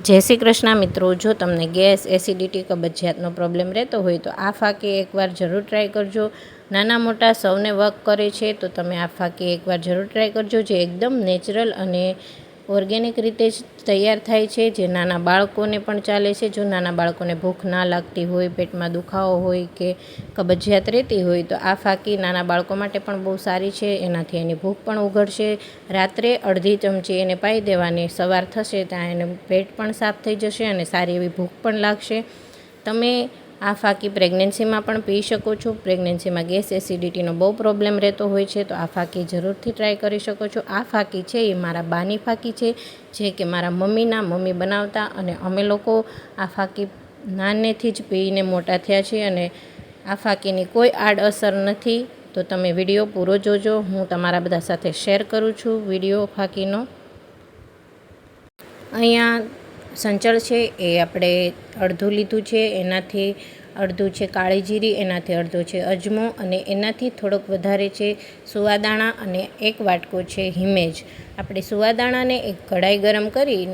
જય શ્રી કૃષ્ણ મિત્રો, જો તમને ગેસ એસિડિટી કબજિયાતનો પ્રોબ્લેમ રહેતો હોય તો આ ફાકી એકવાર જરૂર ટ્રાય કરજો. નાના મોટા સૌને વર્ક કરે છે તો તમે આ ફાકી એકવાર જરૂર ટ્રાય કરજો જે એકદમ નેચરલ અને ઓર્ગેનિક રીતે જ તૈયાર થાય છે. જે નાના બાળકોને પણ ચાલે છે. જો નાના બાળકોને ભૂખ ના લાગતી હોય, પેટમાં દુખાવો હોય કે કબજિયાત રહેતી હોય, તો આ ફાકી નાના બાળકો માટે પણ બહુ સારી છે. એનાથી એની ભૂખ પણ ઉઘડશે. રાત્રે અડધી ચમચી એને પાઈ દેવાની. સવાર થશે ત્યાં એને પેટ પણ સાફ થઈ જશે અને સારી એવી ભૂખ પણ લાગશે. તમે આ ફાકી પ્રેગ્નન્સીમાં પણ પી શકો છો. પ્રેગ્નન્સીમાં ગેસ એસિડિટીનો બહુ પ્રોબ્લેમ રહેતો હોય છે, તો આ ફાકી જરૂરથી ટ્રાય કરી શકો છો. આ ફાકી છે એ મારા બાની ફાકી છે, જે કે મારા મમ્મીના મમ્મી બનાવતા અને અમે લોકો આ ફાકી નાનેથી જ પીને મોટા થયા છીએ અને આ ફાકીની કોઈ આડઅસર નથી. તો તમે વીડિયો પૂરો જોજો. હું તમારા બધા સાથે શેર કરું છું વીડિયો ફાકીનો. અહીંયા સંચળ છે, એ આપણે અડધું લીધું છે, એનાથી અડધું છે કાળી જીરી, એનાથી અડધું છે અજમો અને એનાથી થોડોક વધારે છે સુવાદાણા અને એક વાટકો છે હિમેજ. આપણે સુવાદાણાને એક કઢાઈ ગરમ કરી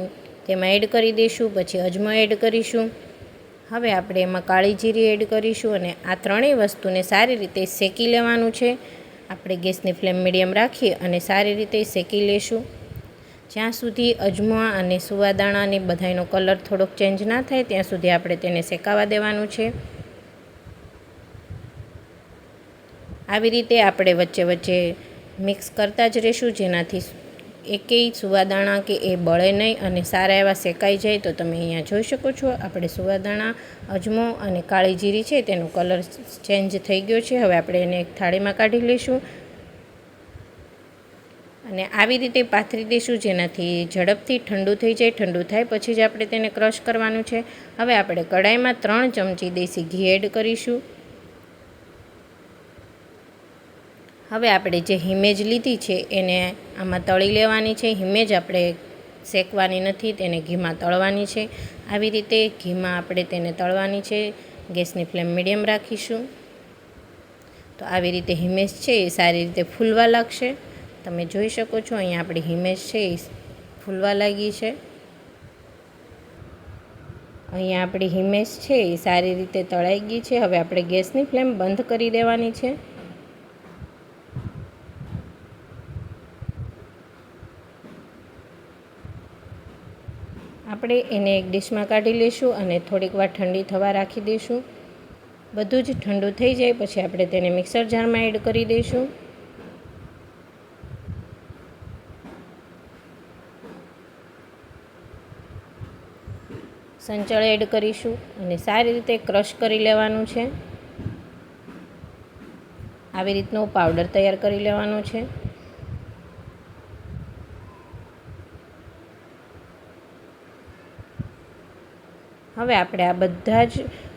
તેમાં એડ કરી દઈશું, પછી અજમો એડ કરીશું. હવે આપણે એમાં કાળી જીરી એડ કરીશું અને આ ત્રણેય વસ્તુને સારી રીતે શેકી લેવાનું છે. આપણે ગેસની ફ્લેમ મીડિયમ રાખી અને સારી રીતે શેકી લેશું. જ્યાં સુધી અજમા અને સુવાદાણાની બધાયનો કલર થોડોક ચેન્જ ના થાય, ત્યાં સુધી આપણે તેને શેકાવા દેવાનું છે. આવી રીતે આપણે વચ્ચે વચ્ચે મિક્સ કરતા જ રહેશું. જેનાથી એકેય સુવાદાણા કે એ બળે નહીં અને સારા એવા શેકાઈ જાય તો તમે અહીંયા જોઈ શકો છો. આપણે સુવાદાણા, અજમો અને કાળી જીરી છે, તેનો કલર ચેન્જ થઈ ગયો છે. હવે આપણે એને એક થાળીમાં કાઢી લઈશું. અને આવી રીતે પાથરી દઈશું જેનાથી ઝડપથી ઠંડુ થઈ જાય, ઠંડુ થાય, પછી જ આપણે તેને ક્રશ કરવાનું છે. હવે આપણે કઢાઈમાં ત્રણ ચમચી દેશી ઘી એડ કરીશું. હવે આપણે જે હિમેજ લીધી છે એને આમાં તળી લેવાની છે. હિમેજ આપણે શેકવાની નથી, તેને ઘીમાં તળવાની છે. આવી રીતે ઘીમાં આપણે તેને તળવાની છે. ગેસની ફ્લેમ મીડિયમ રાખીશું. તો આવી રીતે હિમેજ છે એ સારી રીતે ફૂલવા લાગશે. તમે જોઈ શકો છો, અહીંયા આપણી હિમેજ છે, એ ફૂલવા લાગી છે. અહીંયા આપણી હિમેજ છે, એ સારી રીતે તળાઈ ગઈ છે. હવે આપણે ગેસની ફ્લેમ બંધ કરી દેવાની છે. આપણે એને એક ડીશમાં કાઢી લઈશું અને થોડીક વાર ઠંડી થવા રાખી દઈશું. બધું જ ઠંડુ થઈ જાય, પછી આપણે તેને મિક્સર જારમાં એડ કરી દઈશું. સંચળ એડ કરીશું અને સારી રીતે ક્રશ કરી લેવાનું છે. આવી રીતનો પાવડર તૈયાર કરી લેવાનો છે. હવે આપણે આ બધા જ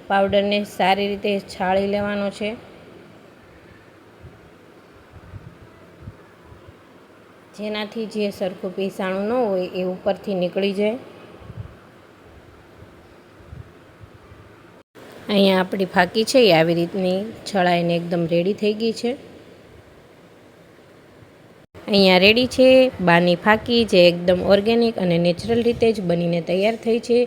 પાવડરને સારી રીતે છાળી લેવાનો છે. જેનાથી જે સરખું પીસાણું ન હોય એ ઉપરથી નીકળી જાય. અહીંયા આપણી ફાકી છે, એ આવી રીતની છળાઈને એકદમ રેડી થઈ ગઈ છે. અહીંયા રેડી છે, બાની ફાકી જે એકદમ ઓર્ગેનિક અને નેચરલ રીતે જ બનીને તૈયાર થઈ છે.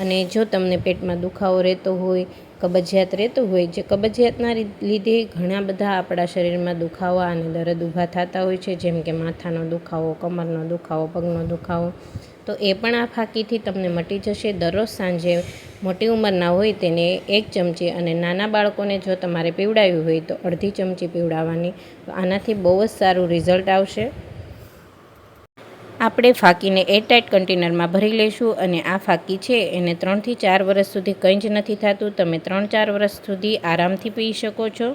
અને જો તમને પેટમાં દુખાવો રહેતો હોય, કબજિયાત રહેતો હોય, જે કબજિયાતના લીધે ઘણા બધા આપણા શરીરમાં દુખાવા અને દર્દ ઊભા થતા હોય છે, જેમ કે માથાનો દુખાવો, કમરનો દુખાવો, પગનો દુખાવો તો એ પણ આ ફાકીથી તમને મટી જશે. દરરોજ સાંજે મોટી ઉંમરના હોય તેને એક ચમચી અને નાના બાળકોને જો તમારે પીવડાવ્યું હોય તો અડધી ચમચી પીવડાવવાની. તો આનાથી બહુ જ સારું રિઝલ્ટ આવશે. આપણે ફાકીને એરટાઇટ કન્ટેનરમાં ભરી લઈશું અને આ ફાકી છે. એને ત્રણથી ચાર વર્ષ સુધી કંઈ જ નથી થતું. તમે ત્રણ ચાર વર્ષ સુધી આરામથી પી શકો છો.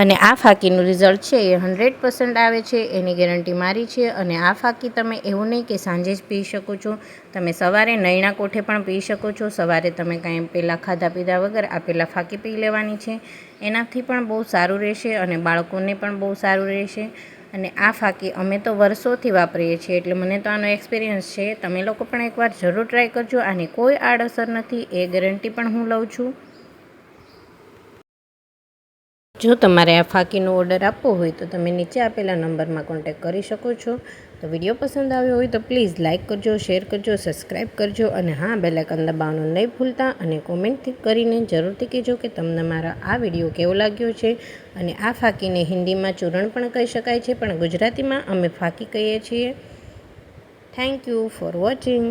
અને આ ફાકીનું રિઝલ્ટ છે એ હંડ્રેડ પર્સન્ટ આવે છે, એની ગેરંટી મારી છે અને આ ફાકી તમે એવું નહીં કે સાંજે જ પી શકો છો. તમે સવારે નૈણા કોઠે પણ પી શકો છો. સવારે તમે કાંઈ પહેલાં ખાધા પીધા વગર આ પહેલાં ફાકી પી લેવાની છે. એનાથી પણ બહુ સારું રહેશે અને બાળકોને પણ બહુ સારું રહેશે. અને આ ફાકી અમે તો વર્ષોથી વાપરીએ છીએ, એટલે મને તો આનો એક્સપિરિયન્સ છે. તમે લોકો પણ એકવાર જરૂર ટ્રાય કરજો. આની કોઈ આડઅસર નથી. એ ગેરંટી પણ હું લઉં છું. જો તમારે આ ફાકીનો ઓર્ડર આપવો હોય તો તમે નીચે આપેલા નંબરમાં કોન્ટેક કરી શકો છો. તો વીડિયો પસંદ આવ્યો હોય તો પ્લીઝ લાઇક કરજો, શેર કરજો સબસ્ક્રાઈબ કરજો અને હા, બેલાઇકન દબાવવાનું નહીં ભૂલતા અને કોમેન્ટ કરીને જરૂરથી કહેજો કે તમને મારા આ વીડિયો કેવો લાગ્યો છે. અને આ ફાકીને હિન્દીમાં ચૂરણ પણ કહી શકાય છે, પણ ગુજરાતીમાં અમે ફાકી કહીએ છીએ. Thank you for watching